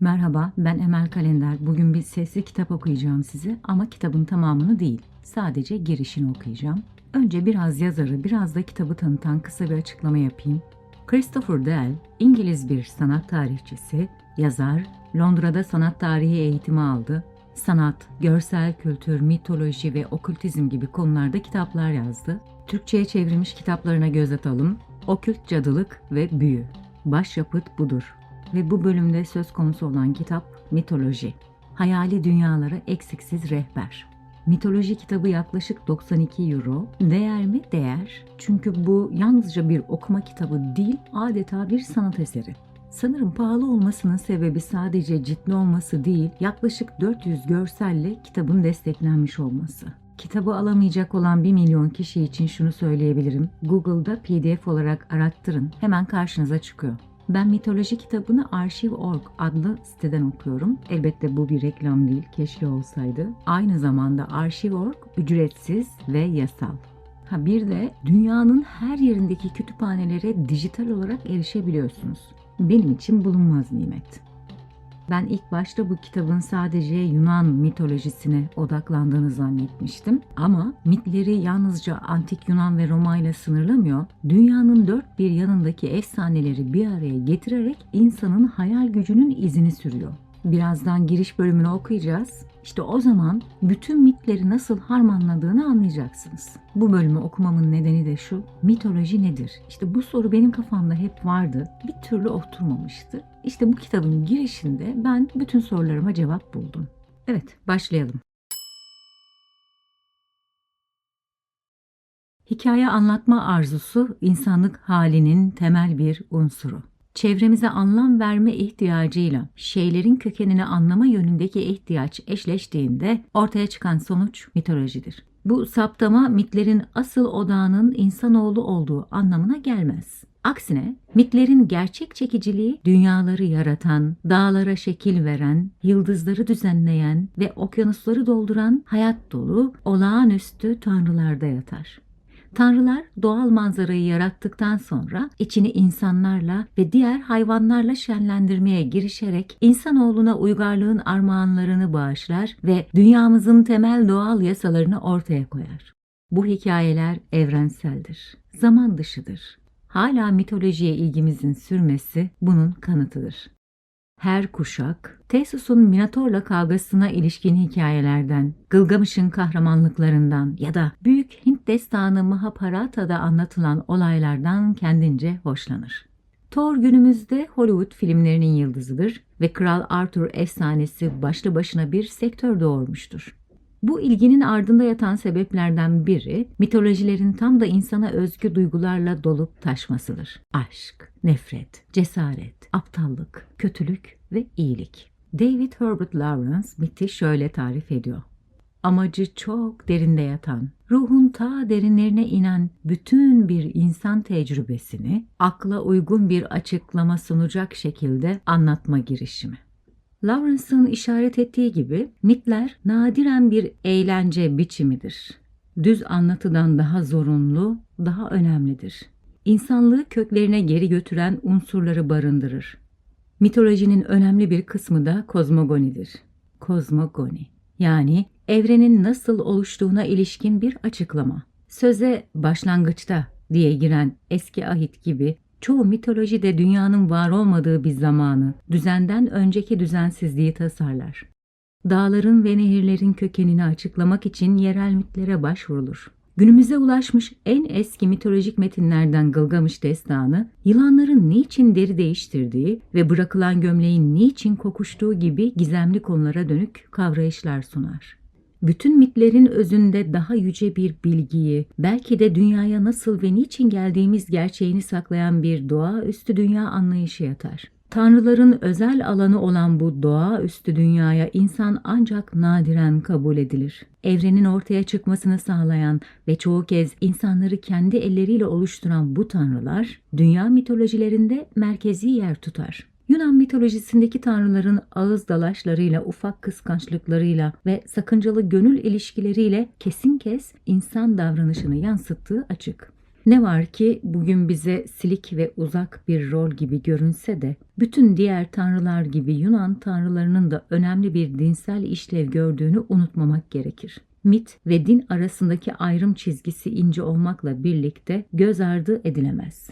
Merhaba, ben Emel Kalender. Bugün bir sesli kitap okuyacağım size ama kitabın tamamını değil. Sadece girişini okuyacağım. Önce biraz yazarı, biraz da kitabı tanıtan kısa bir açıklama yapayım. Christopher Dell, İngiliz bir sanat tarihçisi, yazar, Londra'da sanat tarihi eğitimi aldı. Sanat, görsel kültür, mitoloji ve okültizm gibi konularda kitaplar yazdı. Türkçe'ye çevrilmiş kitaplarına göz atalım. Okült Cadılık ve Büyü. Başyapıt budur ve bu bölümde söz konusu olan kitap mitoloji. Hayali dünyalara eksiksiz rehber. Mitoloji kitabı yaklaşık 92 euro. Değer mi? Değer. Çünkü bu yalnızca bir okuma kitabı değil, adeta bir sanat eseri. Sanırım pahalı olmasının sebebi sadece ciltli olması değil, yaklaşık 400 görselle kitabın desteklenmiş olması. Kitabı alamayacak olan 1 milyon kişi için şunu söyleyebilirim. Google'da PDF olarak arattırın. Hemen karşınıza çıkıyor. Ben mitoloji kitabını Arşiv.org adlı siteden okuyorum. Elbette bu bir reklam değil, keşke olsaydı. Aynı zamanda Arşiv.org ücretsiz ve yasal. Ha bir de dünyanın her yerindeki kütüphanelere dijital olarak erişebiliyorsunuz. Benim için bulunmaz nimet. Ben ilk başta bu kitabın sadece Yunan mitolojisine odaklandığını zannetmiştim. Ama mitleri yalnızca antik Yunan ve Roma ile sınırlamıyor. Dünyanın dört bir yanındaki efsaneleri bir araya getirerek insanın hayal gücünün izini sürüyor. Birazdan giriş bölümünü okuyacağız. İşte o zaman bütün mitleri nasıl harmanladığını anlayacaksınız. Bu bölümü okumamın nedeni de şu. Mitoloji nedir? İşte bu soru benim kafamda hep vardı. Bir türlü oturmamıştı. İşte bu kitabın girişinde ben bütün sorularıma cevap buldum. Evet, başlayalım. Hikaye anlatma arzusu insanlık halinin temel bir unsuru çevremize anlam verme ihtiyacıyla şeylerin kökenini anlama yönündeki ihtiyaç eşleştiğinde ortaya çıkan sonuç mitolojidir. Bu saptama mitlerin asıl odağının insanoğlu olduğu anlamına gelmez. Aksine mitlerin gerçek çekiciliği dünyaları yaratan, dağlara şekil veren, yıldızları düzenleyen ve okyanusları dolduran hayat dolu olağanüstü tanrılarda yatar. Tanrılar doğal manzarayı yarattıktan sonra içini insanlarla ve diğer hayvanlarla şenlendirmeye girişerek insanoğluna uygarlığın armağanlarını bağışlar ve dünyamızın temel doğal yasalarını ortaya koyar. Bu hikayeler evrenseldir, zaman dışıdır. Hala mitolojiye ilgimizin sürmesi bunun kanıtıdır. Her kuşak, Tesus'un Minotor'la kavgasına ilişkin hikayelerden, Gılgamış'ın kahramanlıklarından ya da Büyük Hint destanı Mahabharata'da anlatılan olaylardan kendince hoşlanır. Thor günümüzde Hollywood filmlerinin yıldızıdır ve Kral Arthur efsanesi başlı başına bir sektör doğurmuştur. Bu ilginin ardında yatan sebeplerden biri mitolojilerin tam da insana özgü duygularla dolup taşmasıdır. Aşk, nefret, cesaret, aptallık, kötülük ve iyilik. David Herbert Lawrence miti şöyle tarif ediyor. Amacı çok derinde yatan, ruhun ta derinlerine inen bütün bir insan tecrübesini akla uygun bir açıklama sunacak şekilde anlatma girişimi. Lawrence'ın işaret ettiği gibi mitler nadiren bir eğlence biçimidir. Düz anlatıdan daha zorunlu, daha önemlidir. İnsanlığı köklerine geri götüren unsurları barındırır. Mitolojinin önemli bir kısmı da kozmogonidir. Kozmogoni yani evrenin nasıl oluştuğuna ilişkin bir açıklama. Söze başlangıçta diye giren eski ahit gibi Çoğu mitolojide dünyanın var olmadığı bir zamanı, düzenden önceki düzensizliği tasarlar. Dağların ve nehirlerin kökenini açıklamak için yerel mitlere başvurulur. Günümüze ulaşmış en eski mitolojik metinlerden Gılgamış destanı, yılanların niçin deri değiştirdiği ve bırakılan gömleğin niçin kokuştuğu gibi gizemli konulara dönük kavrayışlar sunar bütün mitlerin özünde daha yüce bir bilgiyi, belki de dünyaya nasıl ve niçin geldiğimiz gerçeğini saklayan bir doğaüstü dünya anlayışı yatar. Tanrıların özel alanı olan bu doğaüstü dünyaya insan ancak nadiren kabul edilir. Evrenin ortaya çıkmasını sağlayan ve çoğu kez insanları kendi elleriyle oluşturan bu tanrılar, dünya mitolojilerinde merkezi yer tutar. Yunan mitolojisindeki tanrıların ağız dalaşlarıyla, ufak kıskançlıklarıyla ve sakıncalı gönül ilişkileriyle kesin kes insan davranışını yansıttığı açık. Ne var ki bugün bize silik ve uzak bir rol gibi görünse de bütün diğer tanrılar gibi Yunan tanrılarının da önemli bir dinsel işlev gördüğünü unutmamak gerekir. Mit ve din arasındaki ayrım çizgisi ince olmakla birlikte göz ardı edilemez.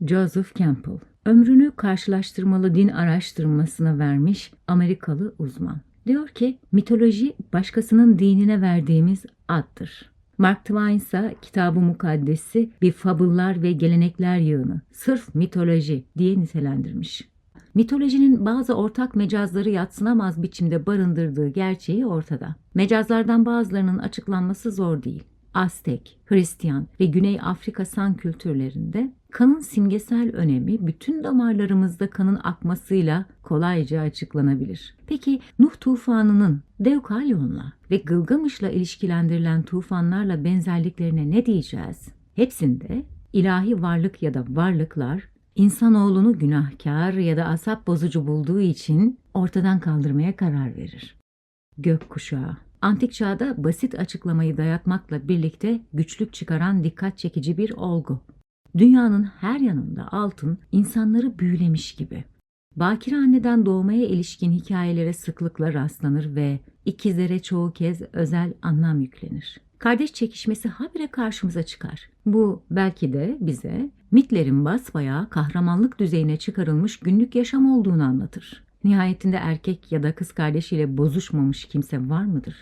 Joseph Campbell ömrünü karşılaştırmalı din araştırmasına vermiş Amerikalı uzman. Diyor ki mitoloji başkasının dinine verdiğimiz addır. Mark Twain ise kitabı mukaddesi bir fabıllar ve gelenekler yığını, sırf mitoloji diye nitelendirmiş. Mitolojinin bazı ortak mecazları yatsınamaz biçimde barındırdığı gerçeği ortada. Mecazlardan bazılarının açıklanması zor değil. Aztek, Hristiyan ve Güney Afrika san kültürlerinde kanın simgesel önemi bütün damarlarımızda kanın akmasıyla kolayca açıklanabilir. Peki Nuh tufanının Deukalyon'la ve Gılgamış'la ilişkilendirilen tufanlarla benzerliklerine ne diyeceğiz? Hepsinde ilahi varlık ya da varlıklar insanoğlunu günahkar ya da asap bozucu bulduğu için ortadan kaldırmaya karar verir. Gökkuşağı Antik çağda basit açıklamayı dayatmakla birlikte güçlük çıkaran dikkat çekici bir olgu. Dünyanın her yanında altın insanları büyülemiş gibi. Bakire anneden doğmaya ilişkin hikayelere sıklıkla rastlanır ve ikizlere çoğu kez özel anlam yüklenir. Kardeş çekişmesi habire karşımıza çıkar. Bu belki de bize mitlerin basbayağı kahramanlık düzeyine çıkarılmış günlük yaşam olduğunu anlatır. Nihayetinde erkek ya da kız kardeşiyle bozuşmamış kimse var mıdır?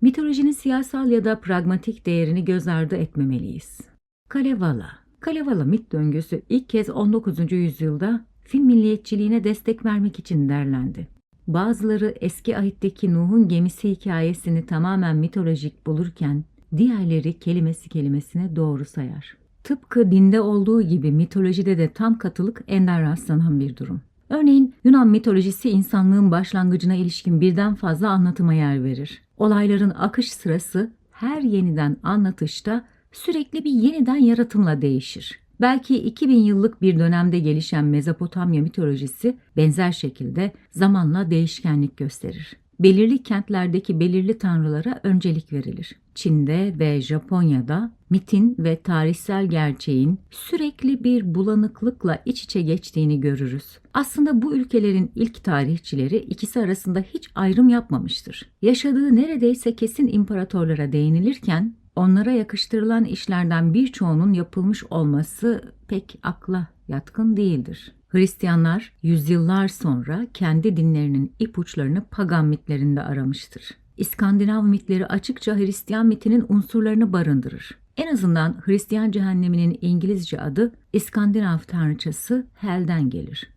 Mitolojinin siyasal ya da pragmatik değerini göz ardı etmemeliyiz. Kalevala Kalevala mit döngüsü ilk kez 19. yüzyılda film milliyetçiliğine destek vermek için derlendi. Bazıları eski ahitteki Nuh'un gemisi hikayesini tamamen mitolojik bulurken diğerleri kelimesi kelimesine doğru sayar. Tıpkı dinde olduğu gibi mitolojide de tam katılık ender rastlanan bir durum. Örneğin Yunan mitolojisi insanlığın başlangıcına ilişkin birden fazla anlatıma yer verir. Olayların akış sırası her yeniden anlatışta sürekli bir yeniden yaratımla değişir. Belki 2000 yıllık bir dönemde gelişen Mezopotamya mitolojisi benzer şekilde zamanla değişkenlik gösterir. Belirli kentlerdeki belirli tanrılara öncelik verilir. Çin'de ve Japonya'da mitin ve tarihsel gerçeğin sürekli bir bulanıklıkla iç içe geçtiğini görürüz. Aslında bu ülkelerin ilk tarihçileri ikisi arasında hiç ayrım yapmamıştır. Yaşadığı neredeyse kesin imparatorlara değinilirken onlara yakıştırılan işlerden birçoğunun yapılmış olması pek akla yatkın değildir. Hristiyanlar yüzyıllar sonra kendi dinlerinin ipuçlarını pagan mitlerinde aramıştır. İskandinav mitleri açıkça Hristiyan mitinin unsurlarını barındırır. En azından Hristiyan cehenneminin İngilizce adı İskandinav tanrıçası Hel'den gelir.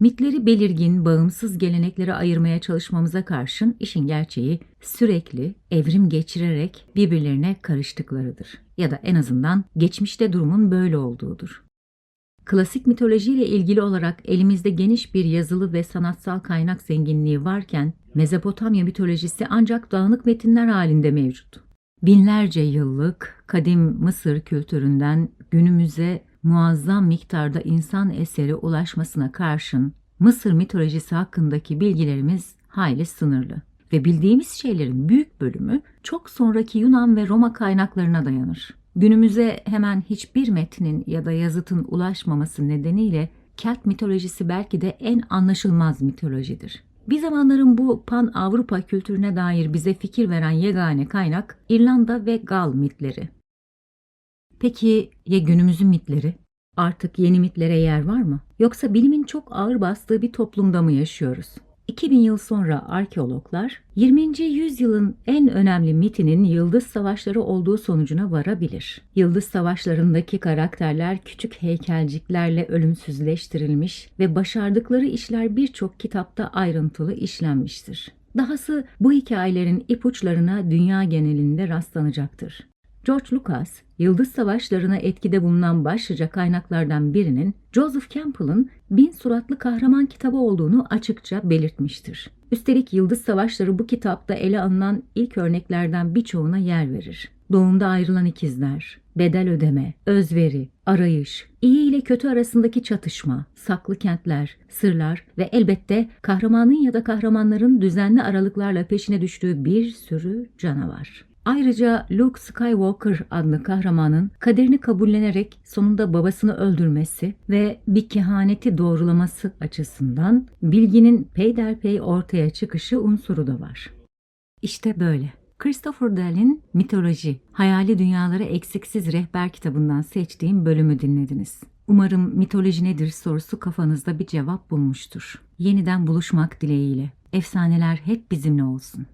Mitleri belirgin, bağımsız geleneklere ayırmaya çalışmamıza karşın işin gerçeği sürekli evrim geçirerek birbirlerine karıştıklarıdır. Ya da en azından geçmişte durumun böyle olduğudur. Klasik mitolojiyle ilgili olarak elimizde geniş bir yazılı ve sanatsal kaynak zenginliği varken Mezopotamya mitolojisi ancak dağınık metinler halinde mevcut. Binlerce yıllık kadim Mısır kültüründen günümüze muazzam miktarda insan eseri ulaşmasına karşın Mısır mitolojisi hakkındaki bilgilerimiz hayli sınırlı ve bildiğimiz şeylerin büyük bölümü çok sonraki Yunan ve Roma kaynaklarına dayanır. Günümüze hemen hiçbir metnin ya da yazıtın ulaşmaması nedeniyle Kelt mitolojisi belki de en anlaşılmaz mitolojidir. Bir zamanların bu pan Avrupa kültürüne dair bize fikir veren yegane kaynak İrlanda ve Gal mitleri. Peki ya günümüzün mitleri? Artık yeni mitlere yer var mı? Yoksa bilimin çok ağır bastığı bir toplumda mı yaşıyoruz? 2000 yıl sonra arkeologlar 20. yüzyılın en önemli mitinin yıldız savaşları olduğu sonucuna varabilir. Yıldız savaşlarındaki karakterler küçük heykelciklerle ölümsüzleştirilmiş ve başardıkları işler birçok kitapta ayrıntılı işlenmiştir. Dahası bu hikayelerin ipuçlarına dünya genelinde rastlanacaktır. George Lucas, Yıldız Savaşları'na etkide bulunan başlıca kaynaklardan birinin Joseph Campbell'ın Bin Suratlı Kahraman kitabı olduğunu açıkça belirtmiştir. Üstelik Yıldız Savaşları bu kitapta ele alınan ilk örneklerden birçoğuna yer verir. Doğumda ayrılan ikizler, bedel ödeme, özveri, arayış, iyi ile kötü arasındaki çatışma, saklı kentler, sırlar ve elbette kahramanın ya da kahramanların düzenli aralıklarla peşine düştüğü bir sürü canavar. Ayrıca Luke Skywalker adlı kahramanın kaderini kabullenerek sonunda babasını öldürmesi ve bir kehaneti doğrulaması açısından bilginin peyderpey ortaya çıkışı unsuru da var. İşte böyle. Christopher Dell'in Mitoloji, Hayali Dünyalara Eksiksiz Rehber kitabından seçtiğim bölümü dinlediniz. Umarım mitoloji nedir sorusu kafanızda bir cevap bulmuştur. Yeniden buluşmak dileğiyle. Efsaneler hep bizimle olsun.